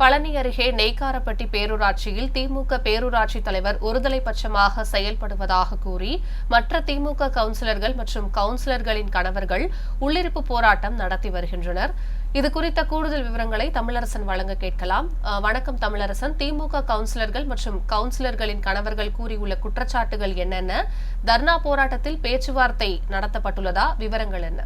பழனி அருகே நெய்க்காரப்பட்டி பேரூராட்சியில் திமுக பேரூராட்சி தலைவர் ஒருதலை பட்சமாக செயல்படுவதாக கூறி மற்ற திமுக கவுன்சிலர்கள் மற்றும் கவுன்சிலர்களின் கணவர்கள் உள்ளிருப்பு போராட்டம் நடத்தி வருகின்றனர். இது குறித்த கூடுதல் விவரங்களை தமிழரசன் வழங்க கேட்கலாம். வணக்கம் தமிழரசன். திமுக கவுன்சிலர்கள் மற்றும் கவுன்சிலர்களின் கணவர்கள் கூறியுள்ள குற்றச்சாட்டுகள் என்னென்ன? தர்ணா போராட்டத்தில் பேச்சுவார்த்தை நடத்தப்பட்டுள்ளதா? விவரங்கள் என்ன?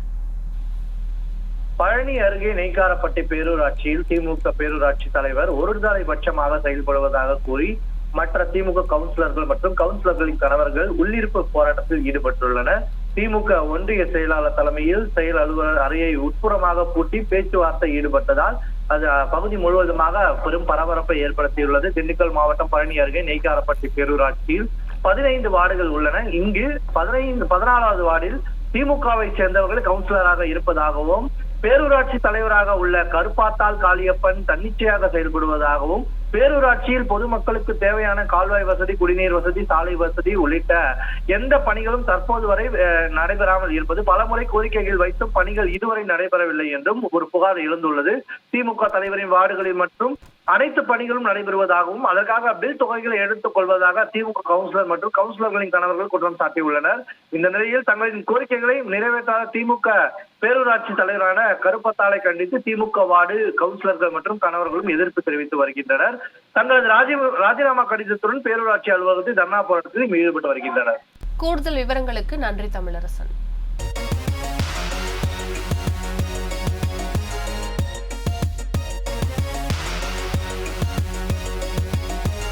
பழனி அருகே நெய்க்காரப்பட்டி பேரூராட்சியில் திமுக பேரூராட்சி தலைவர் ஒருதலை பட்சமாக செயல்படுவதாக கூறி மற்ற திமுக கவுன்சிலர்கள் மற்றும் கவுன்சிலர்களின் கணவர்கள் உள்ளிருப்பு போராட்டத்தில் ஈடுபட்டுள்ளனர். திமுக ஒன்றிய செயலாளர் தலைமையில் செயல் அலுவலர் அறையை உட்புறமாக பூட்டி பேச்சுவார்த்தை ஈடுபட்டதால் அது பகுதி முழுவதுமாக பெரும் பரபரப்பை ஏற்படுத்தியுள்ளது. திண்டுக்கல் மாவட்டம் பழனி அருகே நெய்க்காரப்பட்டி பேரூராட்சியில் பதினைந்து வார்டுகள் உள்ளன. இங்கு பதினைந்து பதினாலாவது வார்டில் திமுகவை சேர்ந்தவர்கள் கவுன்சிலராக இருப்பதாகவும் பேரூராட்சி தலைவராக உள்ள கருப்பாத்தால் காளியப்பன் தன்னிச்சையாக செயல்படுவதாகவும் பேரூராட்சியில் பொதுமக்களுக்கு தேவையான கால்வாய் வசதி குடிநீர் வசதி சாலை வசதி உள்ளிட்ட எந்த பணிகளும் தற்போது வரை அஹ், நடைபெறாமல் இருப்பது. பலமுறை கோரிக்கைகள் வைத்தும் பணிகள் இதுவரை நடைபெறவில்லை என்றும் ஒரு புகார் எழுந்துள்ளது. திமுக தலைவரின் வார்டுகளில் மற்றும் அனைத்து பணிகளும் நடைபெறுவதாகவும் அதற்காக பில் தொகைகளை எடுத்துக் கொள்வதாக திமுக கவுன்சிலர் மற்றும் கவுன்சிலர்களின் கணவர்கள் குற்றம் சாட்டியுள்ளனர். இந்த நிலையில் தங்களின் கோரிக்கைகளை நிறைவேற்றாத திமுக பேரூராட்சி தலைவரான கருப்பத்தாளை கண்டித்து திமுக வார்டு கவுன்சிலர்கள் மற்றும் கணவர்களும் எதிர்ப்பு தெரிவித்து வருகின்றனர். தங்களது ராஜி ராஜினாமா கடிதத்துடன் பேரூராட்சி அலுவலகத்தில் தர்ணா போராட்டத்தில் ஈடுபட்டு வருகின்றனர். கூடுதல் விவரங்களுக்கு நன்றி தமிழரசன்.